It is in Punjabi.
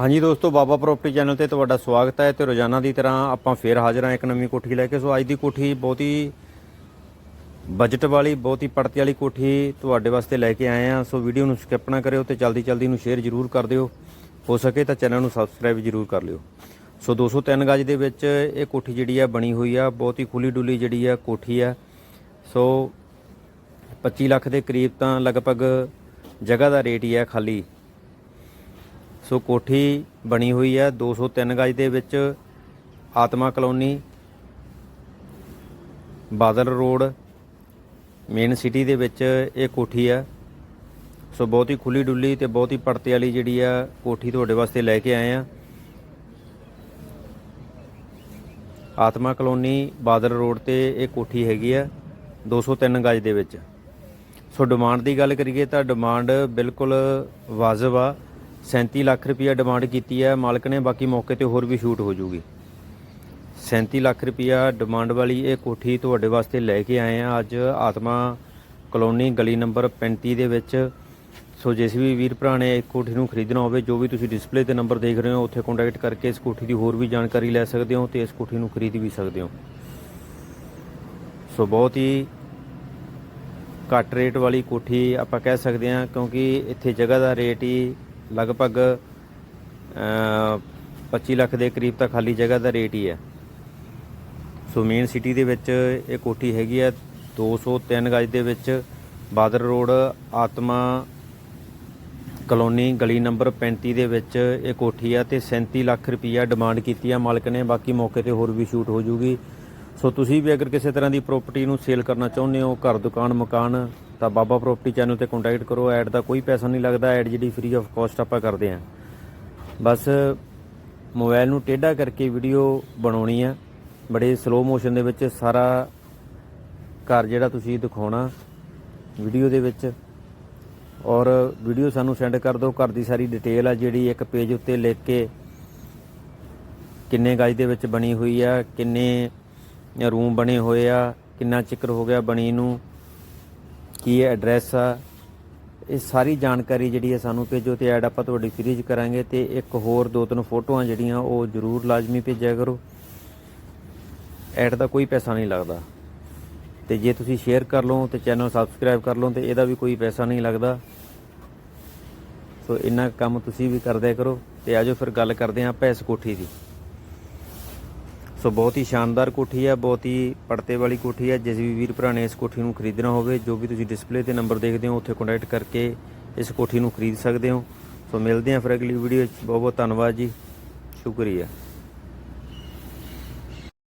ਹਾਂਜੀ ਦੋਸਤੋ, ਬਾਬਾ ਪ੍ਰਾਪਰਟੀ ਚੈਨਲ ਤੇ ਤੁਹਾਡਾ ਸਵਾਗਤ ਹੈ ਤੇ ਰੋਜ਼ਾਨਾ ਦੀ ਤਰ੍ਹਾਂ ਆਪਾਂ ਫੇਰ ਹਾਜ਼ਰ ਹਾਂ ਇੱਕ ਨਵੀਂ ਕੋਠੀ ਲੈ ਕੇ। ਸੋ ਅੱਜ ਦੀ ਕੋਠੀ ਬਹੁਤ ਹੀ ਬਜਟ ਵਾਲੀ, ਬਹੁਤ ਹੀ ਪੜਤੀ ਵਾਲੀ ਕੋਠੀ ਤੁਹਾਡੇ ਵਾਸਤੇ ਲੈ ਕੇ ਆਏ ਆ ਸੋ ਵੀਡੀਓ ਨੂੰ ਸਕਿਪ ਨਾ ਕਰਿਓ ਤੇ ਜਲਦੀ ਜਲਦੀ ਨੂੰ ਸ਼ੇਅਰ ਜ਼ਰੂਰ ਕਰ ਦਿਓ। ਹੋ ਸਕੇ ਤਾਂ ਚੈਨਲ ਨੂੰ ਸਬਸਕ੍ਰਾਈਬ ਜ਼ਰੂਰ ਕਰ ਲਿਓ। ਸੋ 203 ਗਜ ਦੇ ਵਿੱਚ ਇਹ ਕੋਠੀ ਜਿਹੜੀ ਆ ਬਣੀ ਹੋਈ ਆ, ਬਹੁਤ ਹੀ ਖੁੱਲੀ ਡੁੱਲੀ ਜਿਹੜੀ ਆ ਕੋਠੀ ਆ। ਸੋ 25 ਲੱਖ ਦੇ ਕਰੀਬ ਤਾਂ ਲਗਭਗ ਜਗ੍ਹਾ ਦਾ ਰੇਟ ਹੀ ਆ ਖਾਲੀ। ਸੋ ਕੋਠੀ ਬਣੀ ਹੋਈ ਹੈ 203 ਗਜ ਦੇ ਵਿੱਚ, Atma colony, Badal road, main city ਦੇ ਵਿੱਚ ਇਹ ਕੋਠੀ ਹੈ। ਸੋ ਬਹੁਤ ਹੀ ਖੁੱਲੀ ਡੁੱਲੀ ਤੇ ਬਹੁਤ ਹੀ ਪਰਤੇ ਵਾਲੀ ਜਿਹੜੀ ਆ ਕੋਠੀ ਤੁਹਾਡੇ ਵਾਸਤੇ ਲੈ ਕੇ ਆਏ ਆ। ਆਤਮਾ ਕਲੋਨੀ, ਬਾਦਲ ਰੋਡ ਤੇ ਇਹ ਕੋਠੀ ਹੈਗੀ ਆ 203 ਗਜ ਦੇ ਵਿੱਚ। ਸੋ ਡਿਮਾਂਡ ਦੀ ਗੱਲ ਕਰੀਏ ਤਾਂ ਡਿਮਾਂਡ ਬਿਲਕੁਲ ਵਾਜਬ ਆ। 37 ਲੱਖ ਰੁਪਈਆ ਡਿਮਾਂਡ ਕੀਤੀ ਹੈ, ਮਾਲਕ ਨੇ, ਬਾਕੀ ਮੌਕੇ ਤੇ ਹੋਰ ਵੀ ਸ਼ੂਟ ਹੋ ਜੂਗੀ। 37 ਲੱਖ ਰੁਪਈਆ ਡਿਮਾਂਡ ਵਾਲੀ ਇਹ ਕੋਠੀ ਤੁਹਾਡੇ ਵਾਸਤੇ ਲੈ ਕੇ ਆਏ ਆ ਅੱਜ ਆਤਮਾ ਕਲੋਨੀ ਗਲੀ ਨੰਬਰ 35 ਦੇ ਵਿੱਚ। ਸੋ ਜਿਸ ਵੀ ਵੀਰ ਭਰਾ ਨੇ ਇਹ ਕੋਠੀ ਨੂੰ ਖਰੀਦਣਾ ਹੋਵੇ, ਜੋ ਵੀ ਤੁਸੀਂ ਡਿਸਪਲੇ ਤੇ ਨੰਬਰ ਦੇਖ ਰਹੇ ਹੋ, ਉੱਥੇ ਕੰਟੈਕਟ ਕਰਕੇ ਇਸ ਕੋਠੀ ਦੀ ਹੋਰ ਵੀ ਜਾਣਕਾਰੀ ਲੈ ਸਕਦੇ ਹੋ ਤੇ ਇਸ ਕੋਠੀ ਨੂੰ ਖਰੀਦ ਵੀ ਸਕਦੇ ਹੋ। ਸੋ ਬਹੁਤ ਹੀ ਘੱਟ ਰੇਟ ਵਾਲੀ ਕੋਠੀ ਆਪਾਂ ਕਹਿ ਸਕਦੇ ਹਾਂ, ਕਿਉਂਕਿ ਇੱਥੇ ਜਗ੍ਹਾ ਦਾ ਰੇਟ ਹੀ ਲਗਭਗ ਅ, 25 ਲੱਖ ਦੇ ਕਰੀਬ ਤਾਂ ਖਾਲੀ ਜਗ੍ਹਾ ਦਾ ਰੇਟ ਹੀ ਹੈ। ਸੋ ਮੇਨ ਸਿਟੀ ਦੇ ਵਿੱਚ ਇਹ ਕੋਠੀ ਹੈਗੀ ਹੈ। 203 ਗਜ ਦੇ ਵਿੱਚ ਬਾਦਰ ਰੋਡ ਆਤਮਾ ਕਲੋਨੀ ਗਲੀ ਨੰਬਰ 35 ਦੇ ਵਿੱਚ ਇਹ ਕੋਠੀ ਆ ਤੇ 37 ਲੱਖ ਰੁਪਈਆ ਡਿਮਾਂਡ ਕੀਤੀ ਆ ਮਾਲਕ ਨੇ। ਬਾਕੀ ਮੌਕੇ ਤੇ ਹੋਰ ਵੀ ਸ਼ੂਟ ਹੋ ਜੂਗੀ। ਸੋ ਤੁਸੀਂ ਵੀ ਅਗਰ ਕਿਸੇ ਤਰ੍ਹਾਂ ਦੀ ਪ੍ਰਾਪਰਟੀ ਨੂੰ ਸੇਲ ਕਰਨਾ ਚਾਹੁੰਦੇ ਹੋ ਘਰ ਦੁਕਾਨ ਮਕਾਨ ਤਾਂ ਬਾਬਾ ਪ੍ਰਾਪਰਟੀ ਚੈਨਲ ਤੇ ਕੰਟੈਕਟ ਕਰੋ ਐਡ ਦਾ ਕੋਈ ਪੈਸਾ ਨਹੀਂ ਲੱਗਦਾ ਐਡ ਜਿਹੜੀ ਫ੍ਰੀ ਆਫ ਕਾਸਟ ਆਪਾਂ ਕਰਦੇ ਆਂ ਬਸ ਮੋਬਾਈਲ ਨੂੰ ਟੇਢਾ ਕਰਕੇ ਵੀਡੀਓ ਬਣਾਉਣੀ ਆ। ਬੜੇ ਸਲੋ ਮੋਸ਼ਨ ਦੇ ਵਿੱਚ ਸਾਰਾ ਘਰ ਜਿਹੜਾ ਤੁਸੀਂ ਦਿਖਾਉਣਾ ਵੀਡੀਓ ਦੇ ਵਿੱਚ। ਔਰ ਵੀਡੀਓ ਸਾਨੂੰ ਸੈਂਡ ਕਰ ਦਿਓ, ਘਰ ਦੀ ਸਾਰੀ ਡਿਟੇਲ ਆ ਜਿਹੜੀ ਇੱਕ ਪੇਜ ਉੱਤੇ ਲਿਖ ਕੇ ਕਿੰਨੇ ਗਜ ਦੇ ਵਿੱਚ ਬਣੀ ਹੋਈ ਆ, ਕਿੰਨੇ ਰੂਮ ਬਣੇ ਹੋਏ ਆ, ਕਿੰਨਾ ਚਿਕਰ ਹੋ ਗਿਆ ਬਣੀ ਨੂੰ। ਕੀ ਐਡਰੈਸ ਆ, ਇਹ ਸਾਰੀ ਜਾਣਕਾਰੀ ਜਿਹੜੀ ਹੈ ਸਾਨੂੰ ਭੇਜੋ ਤੇ ਐਡ ਆਪਾਂ ਤੁਹਾਡੀ ਫ੍ਰੀ ਚ ਕਰਾਂਗੇ ਤੇ ਇੱਕ ਹੋਰ ਦੋ ਤਿੰਨ ਫੋਟੋਆਂ ਜਿਹੜੀਆਂ ਉਹ ਜ਼ਰੂਰ ਲਾਜ਼ਮੀ ਭੇਜਿਆ ਕਰੋ। ਐਡ ਦਾ ਕੋਈ ਪੈਸਾ ਨਹੀਂ ਲੱਗਦਾ। ਤੇ ਜੇ ਤੁਸੀਂ ਸ਼ੇਅਰ ਕਰ ਲਓ ਤੇ ਚੈਨਲ ਸਬਸਕ੍ਰਾਈਬ ਕਰ ਲਓ ਤੇ ਇਹਦਾ ਵੀ ਕੋਈ ਪੈਸਾ ਨਹੀਂ ਲੱਗਦਾ। ਸੋ ਇੰਨਾ ਕੰਮ ਤੁਸੀਂ ਵੀ ਕਰਦਿਆ ਕਰੋ ਤੇ ਆਜੋ ਫਿਰ ਗੱਲ ਕਰਦੇ ਹਾਂ ਆਪਾਂ ਇਸ ਕੋਠੀ ਦੀ। ਸੋ ਬਹੁਤ ਹੀ ਸ਼ਾਨਦਾਰ ਕੋਠੀ ਹੈ, ਬਹੁਤ ਹੀ ਪੜਤੇ ਵਾਲੀ ਕੋਠੀ ਹੈ। ਜਿਸ ਵੀ ਵੀਰ ਭਰਾ ਨੇ ਇਸ ਕੋਠੀ ਨੂੰ ਖਰੀਦਣਾ ਹੋਵੇ, ਜੋ ਵੀ ਤੁਸੀਂ ਡਿਸਪਲੇ ਤੇ ਨੰਬਰ ਦੇਖਦੇ ਹੋ, ਉੱਥੇ ਕੰਟੈਕਟ ਕਰਕੇ ਇਸ ਕੋਠੀ ਨੂੰ ਖਰੀਦ ਸਕਦੇ ਹੋ। ਸੋ ਮਿਲਦੇ ਹਾਂ ਫਿਰ ਅਗਲੀ ਵੀਡੀਓ ਵਿੱਚ। ਬਹੁਤ ਬਹੁਤ ਧੰਨਵਾਦ ਜੀ। ਸ਼ੁਕਰੀਆ।